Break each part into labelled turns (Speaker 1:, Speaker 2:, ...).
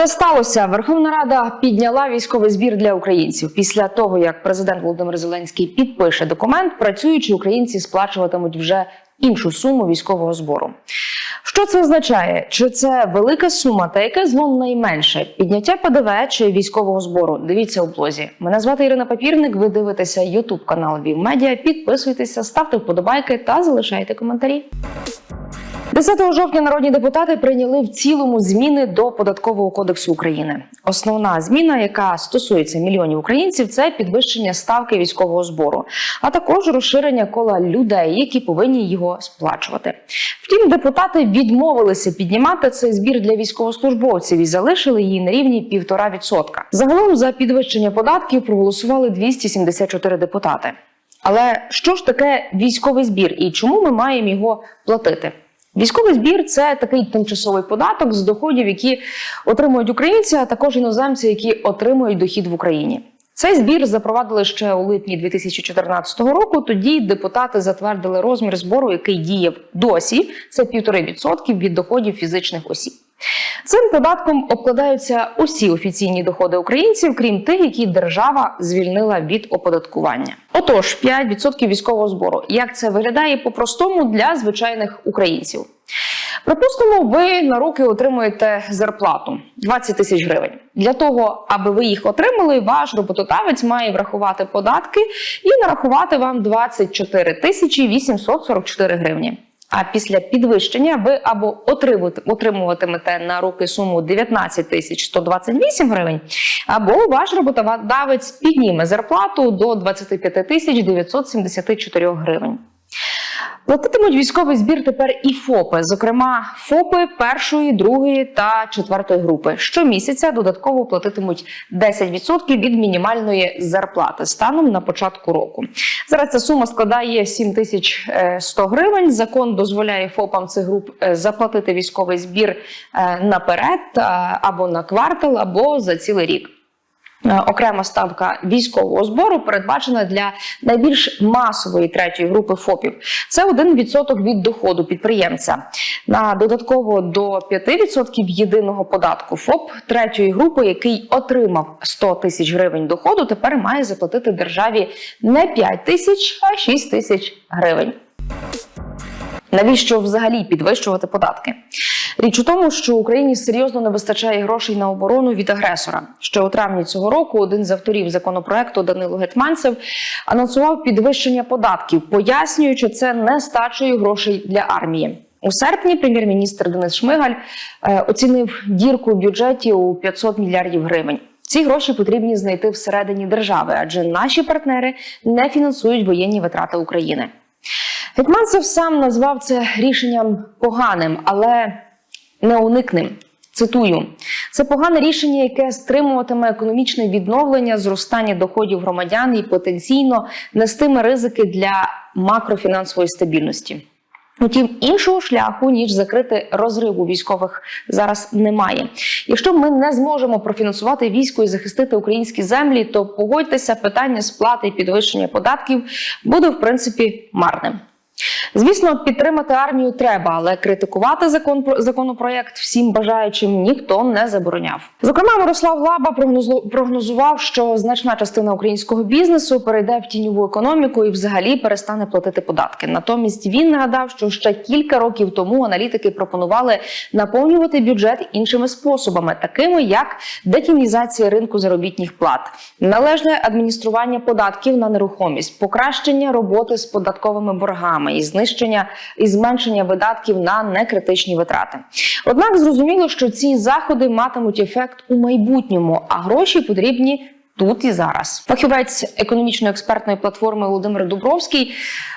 Speaker 1: Це сталося. Верховна Рада підняла військовий збір для українців після того, як президент Володимир Зеленський підпише документ, працюючі українці сплачуватимуть вже іншу суму військового збору. Що це означає? Чи це велика сума, та яке зло найменше? Підняття ПДВ чи військового збору? Дивіться у блозі. Мене звати Ірина Папірник. Ви дивитеся Ютуб канал Вів Медіа. Підписуйтеся, ставте вподобайки та залишайте коментарі. 10 жовтня народні депутати прийняли в цілому зміни до податкового кодексу України. Основна зміна, яка стосується мільйонів українців, це підвищення ставки військового збору, а також розширення кола людей, які повинні його сплачувати. Втім, депутати відмовилися піднімати цей збір для військовослужбовців і залишили її на рівні 1,5%. Загалом за підвищення податків проголосували 274 депутати. Але що ж таке військовий збір і чому ми маємо його платити? Військовий збір це такий тимчасовий податок з доходів, які отримують українці, а також іноземці, які отримують дохід в Україні. Цей збір запровадили ще у липні 2014 року. Тоді депутати затвердили розмір збору, який діяв досі. Це 1,5% від доходів фізичних осіб. Цим податком обкладаються усі офіційні доходи українців, крім тих, які держава звільнила від оподаткування. Отож, 5% військового збору. Як це виглядає по-простому для звичайних українців? Припустимо, ви на руки отримуєте зарплату 20 тисяч гривень. Для того, аби ви їх отримали, ваш роботодавець має врахувати податки і нарахувати вам 24 тисячі 844 гривні. А після підвищення ви або отримувати- отримуватимете на руки суму 19 тисяч 128 гривень, або ваш роботодавець підніме зарплату до 25 тисяч 974 гривень. Платитимуть військовий збір тепер і ФОПи, зокрема ФОПи першої, другої та четвертої групи. Щомісяця додатково платитимуть 10% від мінімальної зарплати станом на початку року. Зараз ця сума складає 7100 гривень. Закон дозволяє ФОПам цих груп е, заплатити військовий збір е, наперед е, або на квартал, або за цілий рік. Е, Окрема ставка військового збору передбачена для найбільш масової третьої групи ФОПів. Це 1% від доходу підприємця. На додатково до 5% єдиного податку ФОП третьої групи, який отримав 100 тисяч гривень доходу, тепер має заплатити державі не 5 тисяч, а 6 тисяч гривень. Навіщо взагалі підвищувати податки? Річ у тому, що Україні серйозно не вистачає грошей на оборону від агресора. Ще у травні цього року один з авторів законопроекту Данило Гетманцев анонсував підвищення податків, пояснюючи це нестачею грошей для армії. У серпні прем'єр-міністр Денис Шмигаль е, оцінив дірку в бюджеті у 500 мільярдів гривень. Ці гроші потрібні знайти всередині держави, адже наші партнери не фінансують воєнні витрати України. Гетманцев сам назвав це рішенням поганим, але неуникним. Цитую, це погане рішення, яке стримуватиме економічне відновлення, зростання доходів громадян і потенційно нестиме ризики для макрофінансової стабільності. Утім, іншого шляху ніж закрити розрив у військових зараз немає. Якщо ми не зможемо профінансувати військо і захистити українські землі, то погодьтеся, питання сплати і підвищення податків буде в принципі марним. Звісно, підтримати армію треба, але критикувати закон законопроєкт всім бажаючим ніхто не забороняв. Зокрема, Мирослав Лаба прогнозу- прогнозував, що значна частина українського бізнесу перейде в тіньову економіку і взагалі перестане платити податки. Натомість він нагадав, що ще кілька років тому аналітики пропонували наповнювати бюджет іншими способами, такими як детінізація ринку заробітних плат, належне адміністрування податків на нерухомість, покращення роботи з податковими боргами і знищення і зменшення видатків на некритичні витрати. Однак зрозуміло, що ці заходи матимуть ефект у майбутньому, а гроші потрібні. Тут і зараз фахівець економічно-експертної платформи Володимир Дубровський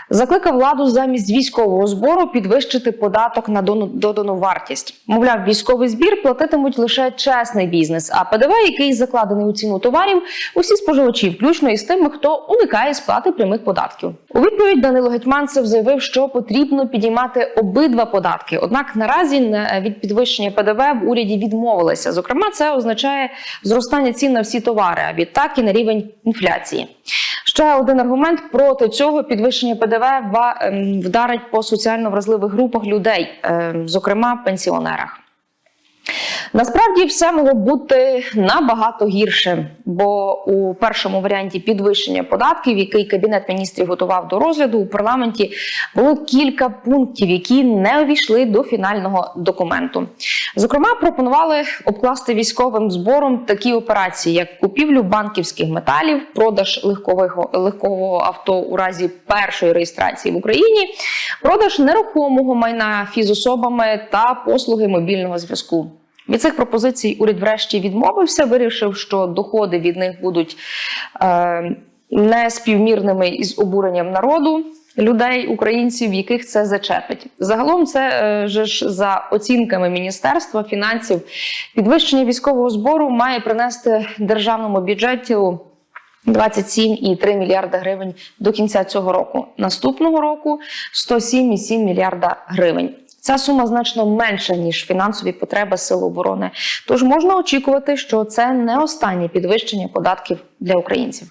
Speaker 1: закликав владу замість військового збору підвищити податок на додану вартість. Мовляв, військовий збір платитимуть лише чесний бізнес, а ПДВ, який закладений у ціну товарів, усі споживачі, включно із тими, хто уникає сплати прямих податків. У відповідь Данило Гетманцев заявив, що потрібно підіймати обидва податки. Однак наразі на- від підвищення ПДВ в уряді відмовилися. Зокрема, це означає зростання цін на всі товари, а відтак і на рівень інфляції. Ще один аргумент проти цього підвищення ПДВ ем, вдарить по соціально вразливих групах людей, ем, зокрема пенсіонерах. Насправді все могло бути набагато гірше, бо у першому варіанті підвищення податків, який кабінет міністрів готував до розгляду у парламенті, було кілька пунктів, які не увійшли до фінального документу. Зокрема, пропонували обкласти військовим збором такі операції, як купівлю банківських металів, продаж легкового легкового авто у разі першої реєстрації в Україні, продаж нерухомого майна фізособами та послуги мобільного зв'язку. Від цих пропозицій уряд врешті відмовився, вирішив, що доходи від них будуть е, неспівмірними із обуренням народу. Людей, українців, яких це зачепить. Загалом, це е, же ж за оцінками Міністерства фінансів, підвищення військового збору має принести державному бюджету 27,3 мільярда гривень до кінця цього року. Наступного року 107,7 мільярда гривень. Ця сума значно менша ніж фінансові потреби Сил оборони. Тож можна очікувати, що це не останнє підвищення податків для українців.